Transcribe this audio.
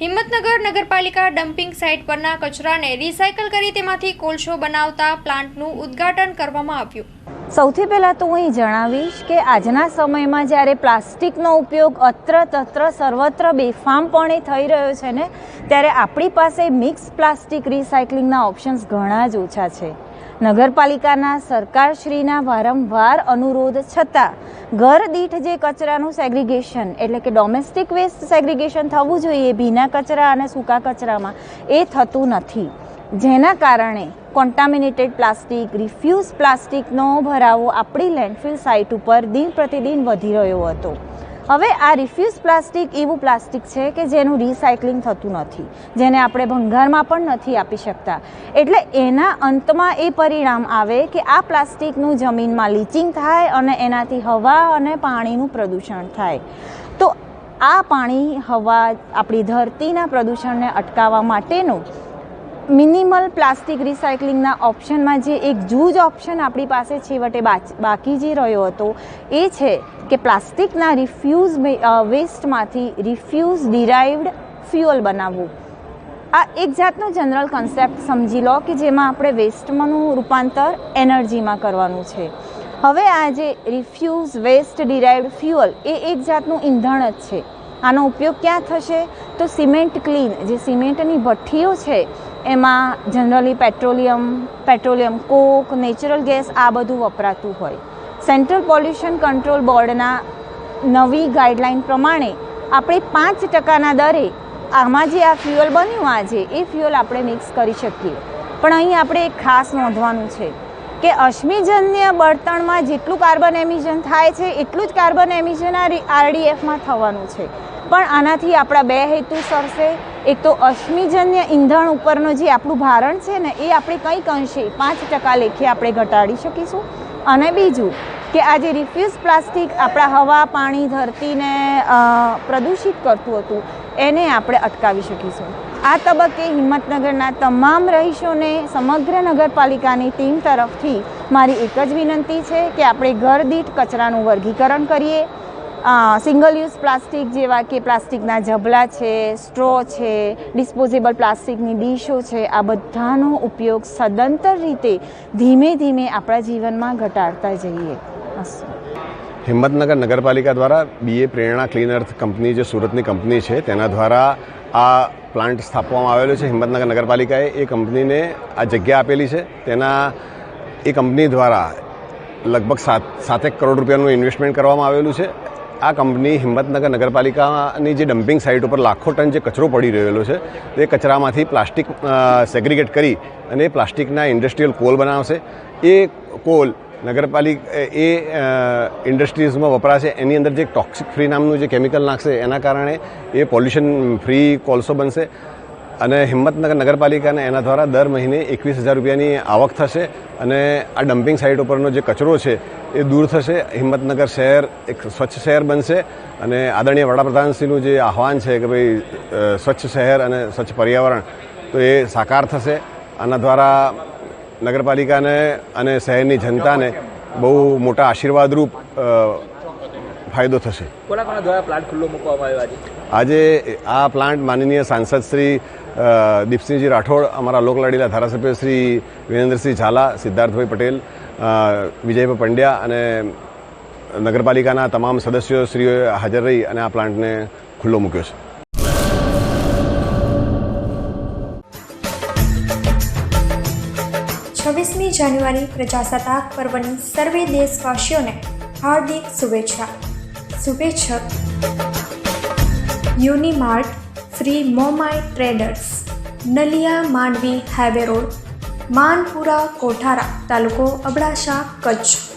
હિંમતનગર નગરપાલિકા dumping site પરના કચરાને રિસાયકલ કરી તેમાંથી કોલસો બનાવતા પ્લાન્ટનું ઉદ્ઘાટન કરવામાં આવ્યું. સૌથી પહેલાં તો હું એ જણાવીશ કે આજના સમયમાં જ્યારે પ્લાસ્ટિકનો ઉપયોગ અત્ર તત્ર સર્વત્ર બેફામપણે થઈ રહ્યો છે ને, ત્યારે આપણી પાસે મિક્સ પ્લાસ્ટિક રિસાયકલિંગના ઓપ્શન્સ ઘણા જ ઓછા છે. નગરપાલિકાના સરકારશ્રીના વારંવાર અનુરોધ છતાં ઘર દીઠ જે કચરાનું સેગ્રિગેશન એટલે કે ડોમેસ્ટિક વેસ્ટ સેગ્રિગેશન થવું જોઈએ, ભીના કચરા અને સૂકા કચરામાં, એ થતું નથી. જેના કારણે કોન્ટામિનેટેડ પ્લાસ્ટિક રિફ્યુઝ પ્લાસ્ટિકનો ભરાવો આપણી લેન્ડફિલ સાઇટ ઉપર દિન પ્રતિદિન વધી રહ્યો હતો. હવે આ રિફ્યુઝ પ્લાસ્ટિક એવું પ્લાસ્ટિક છે કે જેનું રિસાયકલિંગ થતું નથી, જેને આપણે ભંગારમાં પણ નથી આપી શકતા. એટલે એના અંતમાં એ પરિણામ આવે કે આ પ્લાસ્ટિકનું જમીનમાં લીચિંગ થાય અને એનાથી હવા અને પાણીનું પ્રદૂષણ થાય. તો આ પાણી, હવા, આપણી ધરતીના પ્રદૂષણને અટકાવવા માટેનું મિનિમલ પ્લાસ્ટિક રિસાયકલિંગના ઓપ્શનમાં જે એક જૂજ ઓપ્શન આપણી પાસે છેવટે બાકી જે રહ્યો હતો, એ છે કે પ્લાસ્ટિકના રિફ્યુઝ વેસ્ટમાંથી રિફ્યુઝ ડિરાઇવડ ફ્યુઅલ બનાવવું. આ એક જાતનો જનરલ કન્સેપ્ટ સમજી લો કે જેમાં આપણે વેસ્ટમાંનું રૂપાંતર એનર્જીમાં કરવાનું છે. હવે આ જે રિફ્યુઝ વેસ્ટ ડિરાઇવડ ફ્યુઅલ એ એક જાતનું ઈંધણ જ છે. આનો ઉપયોગ ક્યાં થશે? તો સિમેન્ટ ક્લીન, જે સિમેન્ટની ભઠ્ઠીઓ છે, એમાં generally petroleum petroleum, coke, natural gas આ બધું વપરાતું હોય. સેન્ટ્રલ પોલ્યુશન કંટ્રોલ બોર્ડના નવી ગાઈડલાઈન પ્રમાણે આપણે પાંચ ટકાના દરે આમાં જે આ ફ્યુઅલ બન્યું આજે એ ફ્યુઅલ આપણે મિક્સ કરી શકીએ. પણ અહીં આપણે એક ખાસ નોંધવાનું છે કે અશ્મિજન્ય બળતણમાં જેટલું કાર્બન એમિશન થાય છે, એટલું જ કાર્બન એમિશન આ આરડીએફમાં થવાનું છે. પણ આનાથી આપણા બે હેતુ સરશે એક તો અશ્મિજન્ય ઈંધણ ઉપરનો જે આપણું ભારણ છે ને, એ આપણે કંઈક અંશે પાંચ ટકા લેખે આપણે ઘટાડી શકીશું. અને બીજું કે આ જે રિફ્યુઝ પ્લાસ્ટિક આપણા હવા, પાણી, ધરતીને પ્રદૂષિત કરતું હતું, એને આપણે અટકાવી શકીશું. આ તબક્કે હિંમતનગરના તમામ રહીશોને સમગ્ર નગરપાલિકાની ટીમ તરફથી મારી એક જ વિનંતી છે કે આપણે ઘર દીઠ કચરાનું વર્ગીકરણ કરીએ. સિંગલ યુઝ પ્લાસ્ટિક જેવા કે પ્લાસ્ટિકના જબલા છે, સ્ટ્રો છે ડિસ્પોઝેબલ પ્લાસ્ટિકની ડીશો છે, આ બધાનો ઉપયોગ સદંતર રીતે ધીમે ધીમે આપણા જીવનમાં ઘટાડતા જઈએ. અસ્તુ હિંમતનગર નગરપાલિકા દ્વારા બીએ પ્રેરણા ક્લીન અર્થ કંપની, જે સુરતની કંપની છે, તેના દ્વારા આ પ્લાન્ટ સ્થાપવામાં આવેલો છે. હિંમતનગર નગરપાલિકાએ એ કંપનીને આ જગ્યા આપેલી છે. તેના, એ કંપની દ્વારા લગભગ સાત, સાતેક કરોડ રૂપિયાનું ઇન્વેસ્ટમેન્ટ કરવામાં આવેલું છે. આ કંપની હિંમતનગર નગરપાલિકાની જે ડમ્પિંગ સાઇટ ઉપર લાખો ટન જે કચરો પડી રહેલો છે, તે કચરામાંથી પ્લાસ્ટિક સેગ્રિગેટ કરી અને પ્લાસ્ટિકના ઇન્ડસ્ટ્રીયલ કોલ બનાવશે. એ કોલ નગરપાલિકા એ ઇન્ડસ્ટ્રીઝમાં વપરાશે. એની અંદર જે ટોક્સિક ફ્રી નામનું જે કેમિકલ નાખશે, એના કારણે એ પોલ્યુશન ફ્રી કોલસો બનશે. અને હિંમતનગર નગરપાલિકાને એના દ્વારા દર મહિને એકવીસ હજાર રૂપિયાની આવક થશે અને આ ડમ્પિંગ સાઇટ ઉપરનો જે કચરો છે, એ દૂર થશે. હિંમતનગર શહેર એક સ્વચ્છ શહેર બનશે અને આદરણીય વડાપ્રધાનશ્રીનું જે આહવાન છે કે ભાઈ સ્વચ્છ શહેર અને સ્વચ્છ પર્યાવરણ, તો એ સાકાર થશે. આના દ્વારા નગરપાલિકાને અને શહેરની જનતાને બહુ મોટા આશીર્વાદરૂપ ફાયદો થશે. આજે? આ પ્લાન્ટ માનનીય સાંસદ શ્રી દીપસિંહજી રાઠોડ અમારા લોકલાડીલા ધારાસભ્ય શ્રી વિરેન્દ્રસિંહ ઝાલા સિદ્ધાર્થભાઈ પટેલ વિજયભાઈ પંડ્યા અને નગરપાલિકાના તમામ સદસ્યો શ્રીઓએ હાજર રહી અને આ પ્લાન્ટને ખુલ્લો મૂક્યો છે. છવ્વીસમી જાન્યુઆરી પ્રજાસત્તાક પર્વની સર્વે દેશવાસીઓને હાર્દિક શુભેચ્છા. શુભેચ્છક. Unimart, Shri Momai traders, Naliya Mandvi highway road, Manpura Kothara તાલુકો અબડાસા કચ્છ.